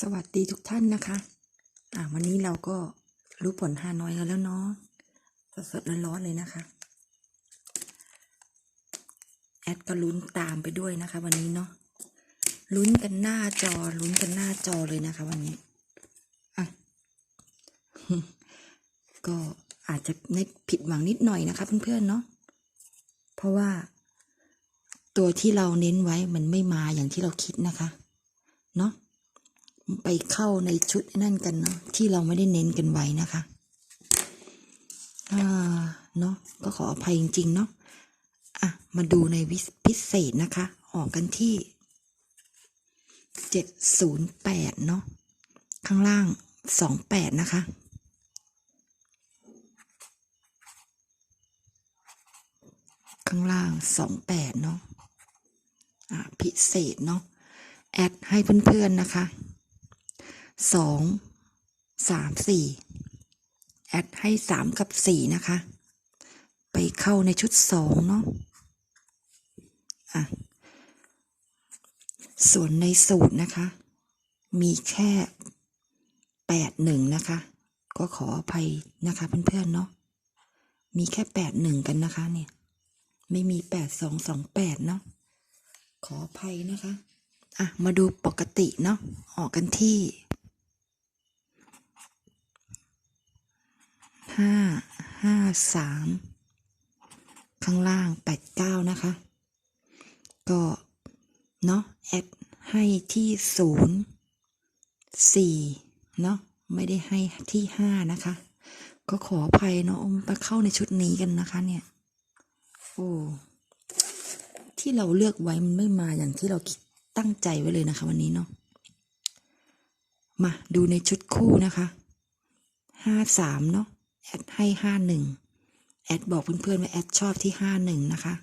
สวัสดีทุกท่านนะคะอ่าวันนี้เราก็รู้ผลฮานอยกันแล้วเนาะสดๆร้อนๆเลยนะคะ แอดก็ลุ้นตามไปด้วยนะคะ วันนี้เนาะลุ้นกันหน้าจอลุ้นกันหน้าจอเลยนะคะ วันนี้อะก็อาจจะในผิดหวังนิดหน่อยนะคะเพื่อนๆเนาะเพราะว่า ตัวที่เราเน้นไว้มันไม่มาอย่างที่เราคิดนะคะ เนาะ ไปเข้าในชุดนั่นกันเนาะที่เราไม่ได้เน้นกันไว้นะคะอ่าเนาะก็ขออภัยจริงๆเนาะอะมาดูในวิพิเศษนะคะ ออกกันที่เจ็ดศูนย์แปดเนาะข้างล่างสองแปดนะคะข้างล่างสองแปดเนาะอ่าพิเศษเนาะแอดให้เพื่อนๆนะคะ สองสามสี่แอดให้สามกับสี่นะคะ ไปเข้าในชุดสองเนาะอะส่วนในสูตรนะคะ มีแค่แปดหนึ่งนะคะ ก็ขออภัยนะคะเพื่อนๆเนาะมีแค่แปดหนึ่งกันนะคะเนี่ย ไม่มีแปดสองสองแปดเนาะขออภัยนะคะ อะ มาดูปกติเนาะออกกันที่ ห้าห้าสามข้างล่างแปดเก้านะคะ ก็ เนาะแอดให้ที่ศูนย์สี่เนาะไม่ได้ให้ที่ห้านะคะ ก็ขออภัยเนาะมาเข้าในชุดนี้กันนะคะเนี่ยโอ้ที่เราเลือกไว้มันไม่มาอย่างที่เราคิดตั้งใจไว้เลยนะคะ วันนี้เนาะมาดูในชุดคู่นะคะห้าสามเนาะ แอดให้ห้าหนึ่งแอดบอกเพื่อนๆว่าแอดชอบที่ห้าหนึ่งนะคะ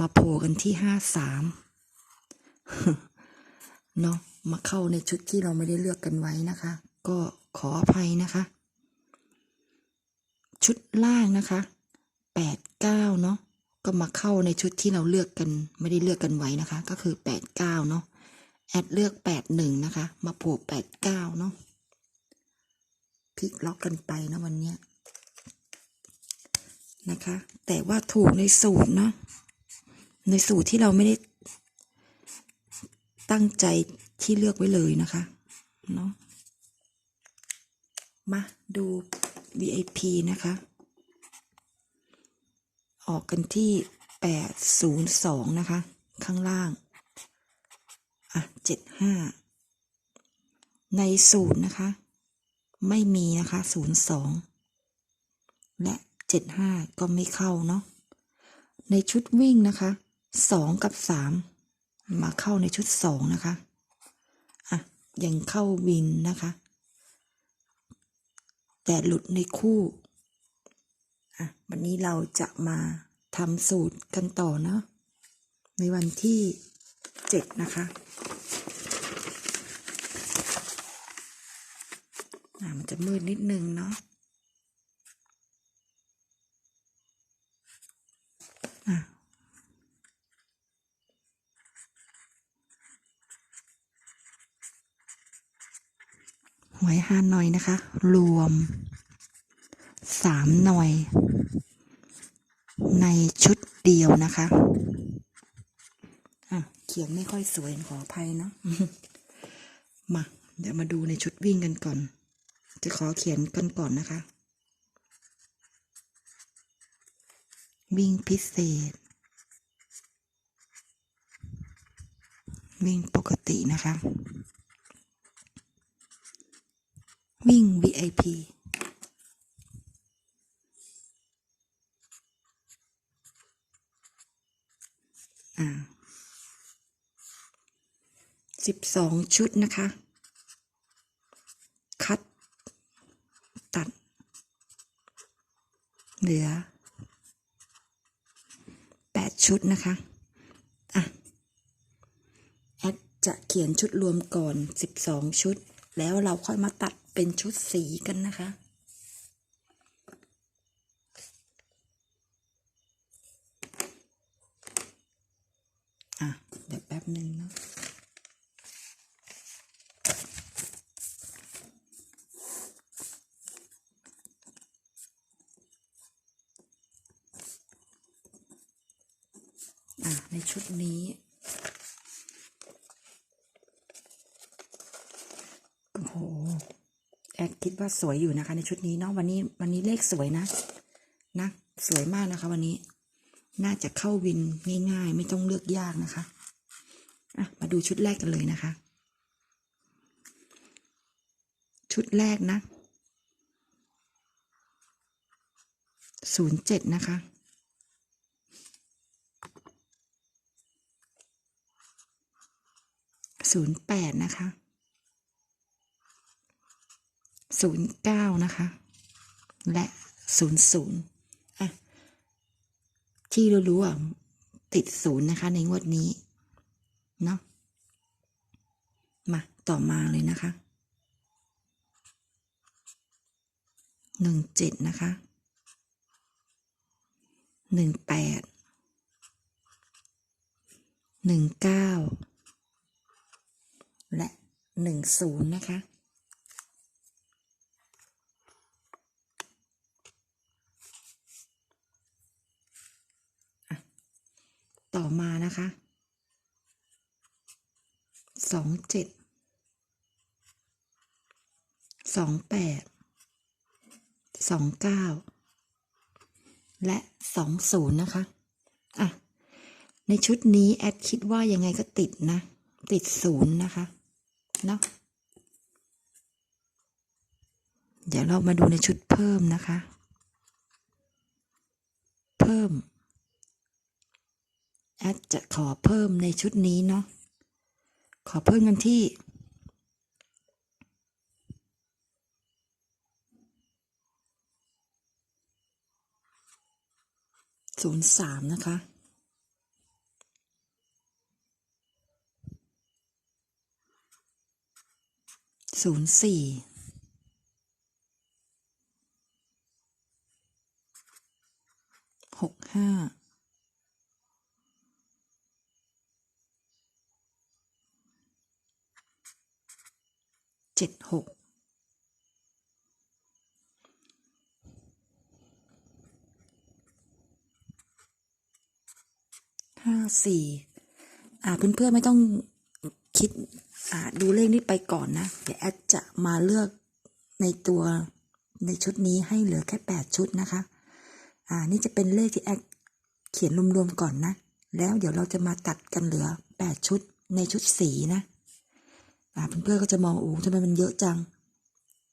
มาโผล่กันที่ห้าสามเนาะมาเข้าในชุดที่เราไม่ได้เลือกกันไว้นะคะ ก็ขออภัยนะคะ ชุดล่างนะคะแปดเก้าเนาะก็มาเข้าในชุดที่เราเลือกกัน ไม่ได้เลือกกันไว้นะคะ ก็คือแปดเก้าเนาะแอดเลือกแปดหนึ่งนะคะ มาโผล่แปดเก้าเนาะพลิกล็อกกันไปนะวันเนี้ย นะคะ แต่ว่าถูกในสูตรเนาะในสูตรที่เราไม่ได้ตั้งใจที่เลือกไว้เลยนะคะเนาะมาดู VIP นะคะ ออกกันที่ 802 นะคะ ข้างล่าง อะ 75 ในสูตรนะคะ ไม่มีนะคะ 02 และ 75 ก็ไม่เข้าเนาะในชุดวิ่งนะคะ 2 กับ 3 มาเข้าในชุด 2 นะคะอะยังเข้าวินนะคะ แต่หลุดในคู่อะวันนี้เราจะมาทำสูตรกันต่อเนาะในวันที่เจ็ดนะคะอะมันจะมืดนิดนึงเนาะ หวยฮานอยนะคะ รวมสามหน่วยในชุดเดียวนะคะอะเขียนไม่ค่อยสวยขออภัยเนาะมา เดี๋ยวมาดูในชุดวิ่งกันก่อน จะขอเขียนกันก่อนนะคะ วิ่งพิเศษ วิ่งปกตินะคะ วิ่ง VIP อ่าสิบสองชุดนะคะ คัด ตัด เหลือแปดชุดนะคะ อะ แอดจะเขียนชุดรวมก่อนสิบสองชุด แล้วเราค่อยมาตัด เป็นชุดสีกันนะคะ อะ เดี๋ยวแป๊บหนึ่งเนาะอะในชุดนี้ คิดว่าสวยอยู่นะคะ ในชุดนี้เนาะวันนี้วันนี้เลขสวยนะนะสวยมากนะคะ วันนี้ น่าจะเข้าวินง่าย ๆ ไม่ต้องเลือกยากนะคะอะมาดูชุดแรกกันเลยนะคะ ชุดแรกนะศูนย์เจ็ดนะคะศูนย์แปดนะคะ ศูนย์เก้านะคะ และศูนย์ศูนย์อะที่รู้ๆอะติดศูนย์นะคะ ในงวดนี้ เนาะมา ต่อมาเลยนะคะหนึ่งเจ็ดนะคะหนึ่งแปดหนึ่งเก้าและหนึ่งศูนย์นะคะ ต่อมานะคะสองเจ็ดสองแปดสองเก้าและสองศูนย์นะคะ อะ ในชุดนี้แอดคิดว่ายังไงก็ติดนะ ติดศูนย์นะคะ เนาะเดี๋ยวเรามาดูในชุดเพิ่มนะคะ เพิ่ม แอดจะขอเพิ่มในชุดนี้เนาะขอเพิ่มกันที่ศูนย์สามนะคะศูนย์สี่หกห้า จ็ดหกห้าสี่อ่าเพื่อนๆไม่ต้องคิดอ่าดูเลขนี้ไปก่อนนะ เดี๋ยวแอดจะมาเลือกในตัวในชุดนี้ให้เหลือแค่แปดชุดนะคะ อ่านี่จะเป็นเลขที่แอดเขียนรวมๆก่อนนะ แล้วเดี๋ยวเราจะมาตัดกันเหลือแปดชุดในชุดสีนะ เพื่อนๆก็จะมองโอ้ทำไมมันเยอะจัง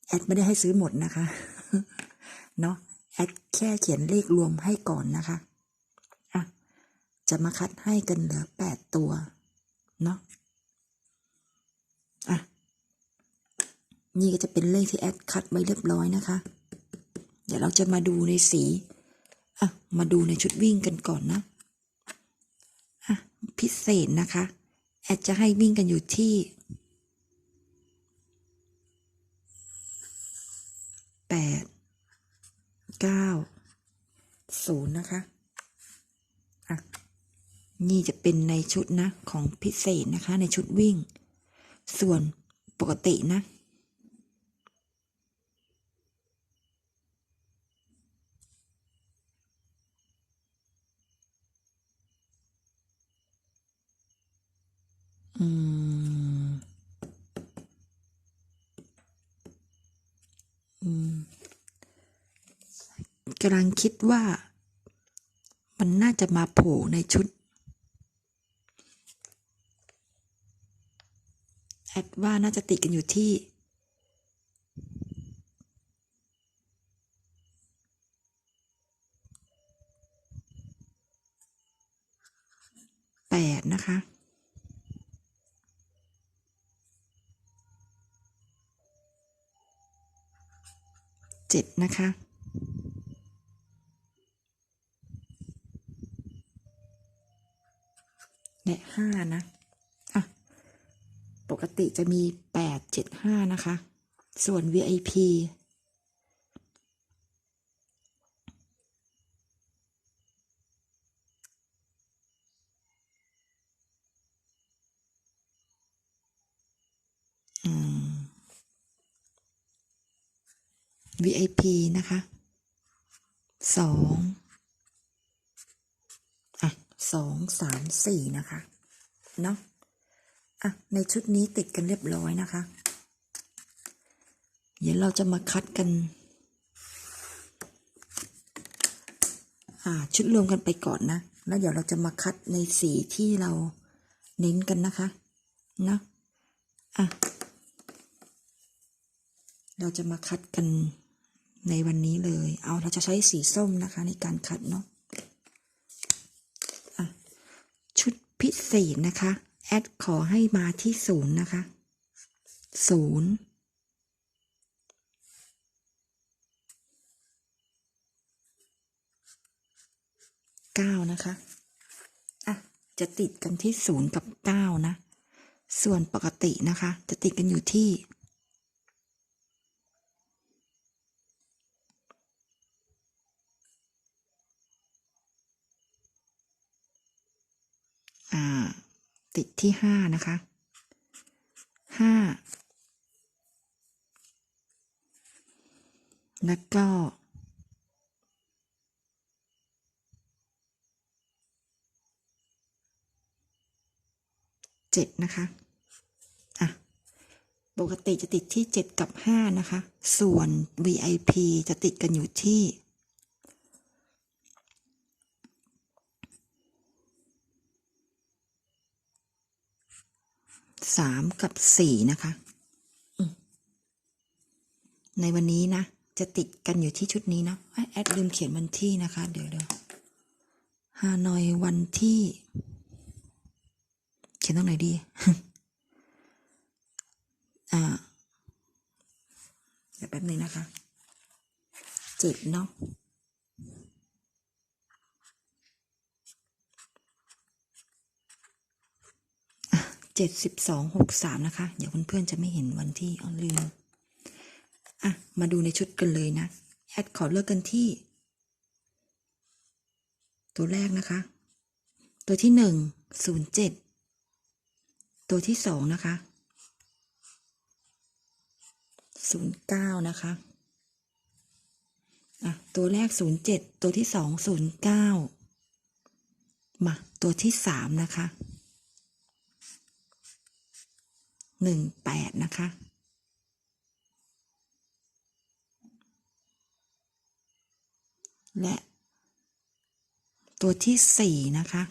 แอดไม่ได้ให้ซื้อหมดนะคะ เนาะแอดแค่เขียนเลขรวมให้ก่อนนะคะอะจะมาคัดให้กันเหลือแปดตัว เนาะอะนี่ก็จะเป็นเลขที่แอดคัดไว้เรียบร้อยนะคะ เดี๋ยวเราจะมาดูในสีอะมาดูในชุดวิ่งกันก่อนนะอะพิเศษนะคะ แอดจะให้วิ่งกันอยู่ที่ แปดเก้าศูนย์นะคะอะนี่จะเป็นในชุดนะของพิเศษนะคะ ในชุดวิ่ง ส่วนปกตินะ อืม กำลังคิดว่า มันน่าจะมาโผล่ในชุด แอดว่าน่าจะติดกันอยู่ที่ แปดนะคะเจ็ดนะคะ ห้านะอะปกติจะมีแปดเจ็ดห้านะคะ ส่วน VIP อืม VIP นะคะสองอะสองสามสี่นะคะ เนาะอะในชุดนี้ติดกันเรียบร้อยนะคะ เดี๋ยวเราจะมาคัดกัน อ่า ชุดรวมกันไปก่อนนะ แล้วเดี๋ยวเราจะมาคัดในสีที่เราเน้นกันนะคะ นะอะเราจะมาคัดกันในวันนี้เลย เอาเราจะใช้สีส้มนะคะในการคัดเนาะอะ ชุดพิ เศษนะคะ แอดขอให้มาที่ศูนย์นะคะศูนย์เก้านะคะอะจะติดกันที่ศูนย์กับเก้านะ ส่วนปกตินะคะ จะติดกันอยู่ที่ ติดที่ห้านะคะห้าแล้วก็เจ็ดนะคะ อะ ปกติจะติดที่เจ็ดกับห้านะคะ ส่วน VIP จะติดกันอยู่ที่ สามกับสี่นะคะ ในวันนี้นะ จะติดกันอยู่ที่ชุดนี้นะแอดลืมเขียนวันที่นะคะ เดี๋ยวเดี๋ยวฮานอยวันที่ เขียนตรงไหนดี อ่าเดี๋ยวแป๊บนึงนะคะเจ็ดเนาะ เจ็ดสิบสองหกสามนะคะ เดี๋ยวเพื่อนๆจะไม่เห็นวันที่เอลืมอะ มาดูในชุดกันเลยนะ แอดขอเลือกกันที่ ตัวแรกนะคะ ตัวที่หนึ่งศูนย์เจ็ดตัวที่สองนะคะศูนย์เก้านะคะอะตัวแรกศูนย์เจ็ดตัวที่สองศูนย์เก้ามาตัวที่สามนะคะ หนึ่งแปดนะคะ และตัวที่สี่นะคะ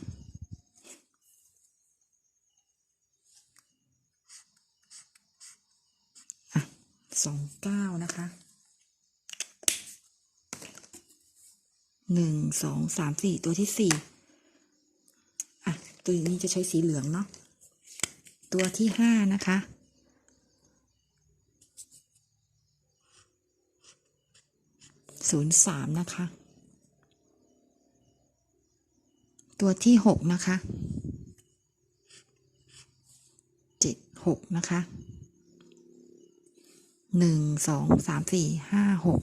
อะสองเก้านะคะหนึ่งสองสามสี่ตัวที่สี่อะ ตัวนี้จะใช้สีเหลืองเนาะ ตัวที่ห้านะคะ ศูนย์สามนะคะ ตัวที่หกนะคะ เจ็ดหกนะคะหนึ่งสองสามสี่ห้าหก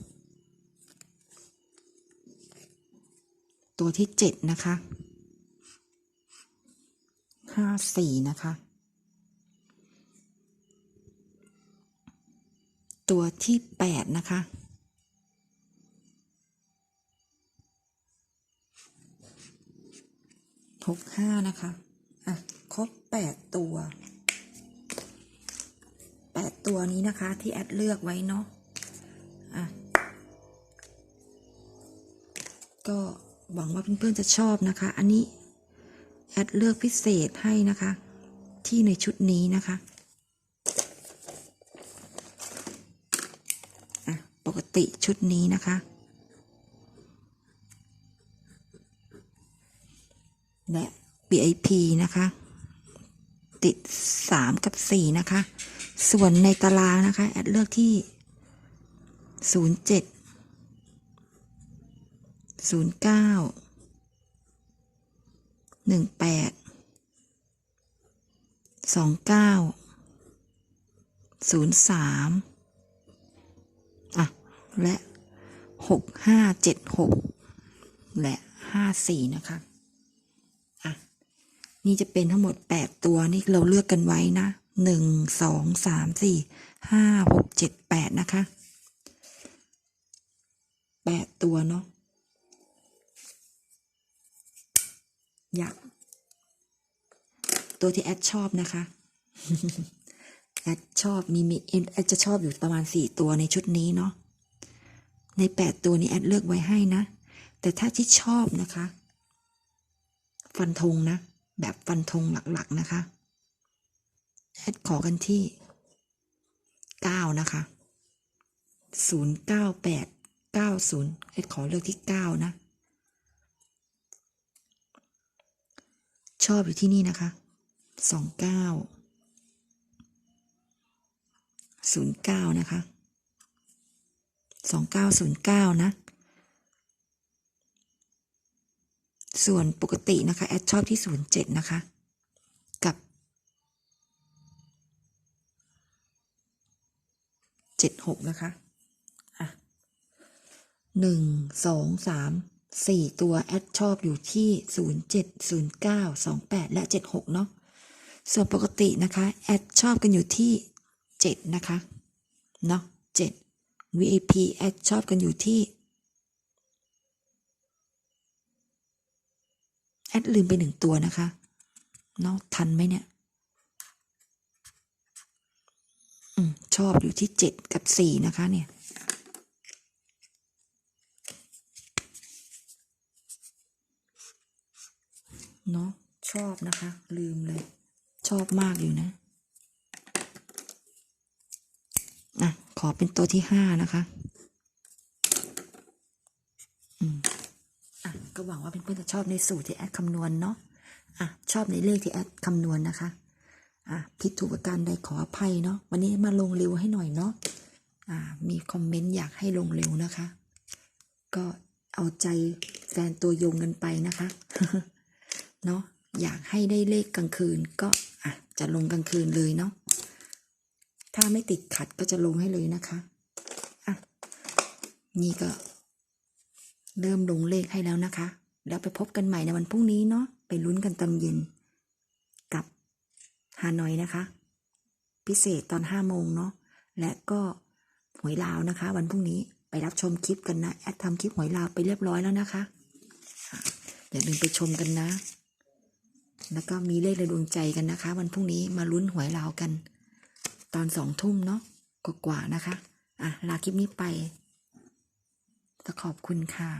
ตัวที่เจ็ดนะคะห้าสี่นะคะ ตัวที่แปดนะคะ หกห้านะคะ อะ ครบแปดตัว แปดตัวนี้นะคะ ที่แอดเลือกไว้เนาะ อะ ก็หวังว่าเพื่อนๆจะชอบนะคะ อันนี้แอดเลือกพิเศษให้นะคะ ที่ในชุดนี้นะคะอะ ติชุดนี้นะคะ และ BIP นะคะ ติดสามกับสี่นะคะ ส่วนในตารางนะคะ แอดเลือกที่ศูนย์เจ็ดศูนย์เก้าหนึ่งแปดสองเก้าศูนย์สามอะ และหกห้าเจ็ดหกและห้าสี่นะคะอะนี่จะเป็นทั้งหมดแปดตัวนี่เราเลือกกันไว้นะหนึ่งสองสามสี่ห้าหกเจ็ดแปดนะคะแปดตัวเนาะอยากตัวที่แอดชอบนะคะ แอดชอบมีมีแอดจะชอบอยู่ประมาณสี่ตัวในชุดนี้เนาะ ในแปดตัวนี้แอดเลือกไว้ให้นะ แต่ถ้าที่ชอบนะคะ ฟันธงนะ แบบฟันธงหลักๆนะคะ แอดขอกันที่เก้านะคะศูนย์เก้าแปดเก้าศูนย์แอดขอเลือกที่เก้านะ ชอบอยู่ที่นี่นะคะสองเก้าศูนย์เก้านะคะ สองเก้าศูนย์เก้านะ ส่วนปกตินะคะ แอดชอบที่ศูนย์เจ็ดนะคะ กับเจ็ดหกนะคะ อะหนึ่งสองสามสี่ตัว แอดชอบอยู่ที่ศูนย์เจ็ดศูนย์เก้าสองแปดและเจ็ดหกเนาะ ส่วนปกตินะคะ แอดชอบกันอยู่ที่เจ็ดนะคะ เนาะเจ็ด VIP แอดชอบกันอยู่ที่ แอดลืมไปหนึ่งตัวนะคะเนาะทันไหมเนี่ยอืมชอบอยู่ที่เจ็ดกับสี่นะคะเนี่ย เนาะชอบนะคะ ลืมเลย ชอบมากอยู่นะ อะ ขอเป็นตัวที่ห้านะคะอืมอะก็หวังว่าเพื่อนๆจะชอบในสูตรที่แอดคำนวณเนาะอะชอบในเลขที่แอดคำนวณนะคะอะผิดถูกประการใดขออภัยเนาะวันนี้มาลงเร็วให้หน่อยเนาะอ่ามีคอมเมนต์อยากให้ลงเร็วนะคะ ก็เอาใจแฟนตัวยงกันไปนะคะเนาะอยากให้ได้เลขกลางคืนก็อะจะลงกลางคืนเลยเนาะ ถ้าไม่ติดขัดก็จะลงให้เลยนะคะอะนี่ก็ เริ่มลงเลขให้แล้วนะคะ แล้วไปพบกันใหม่ในวันพรุ่งนี้เนาะไปลุ้นกันตอนเย็น กับฮานอยนะคะ พิเศษตอนห้าโมงเนาะและก็หวยลาวนะคะ วันพรุ่งนี้ไปรับชมคลิปกันนะแอดทำคลิปหวยลาวไปเรียบร้อยแล้วนะคะอย่าลืมไปชมกันนะ แล้วก็มีเลขในดวงใจกันนะคะ วันพรุ่งนี้มาลุ้นหวยลาวกัน ตอนสองทุ่มเนาะกว่าๆนะคะ อะ ลาคลิปนี้ไปก็ขอบคุณค่ะ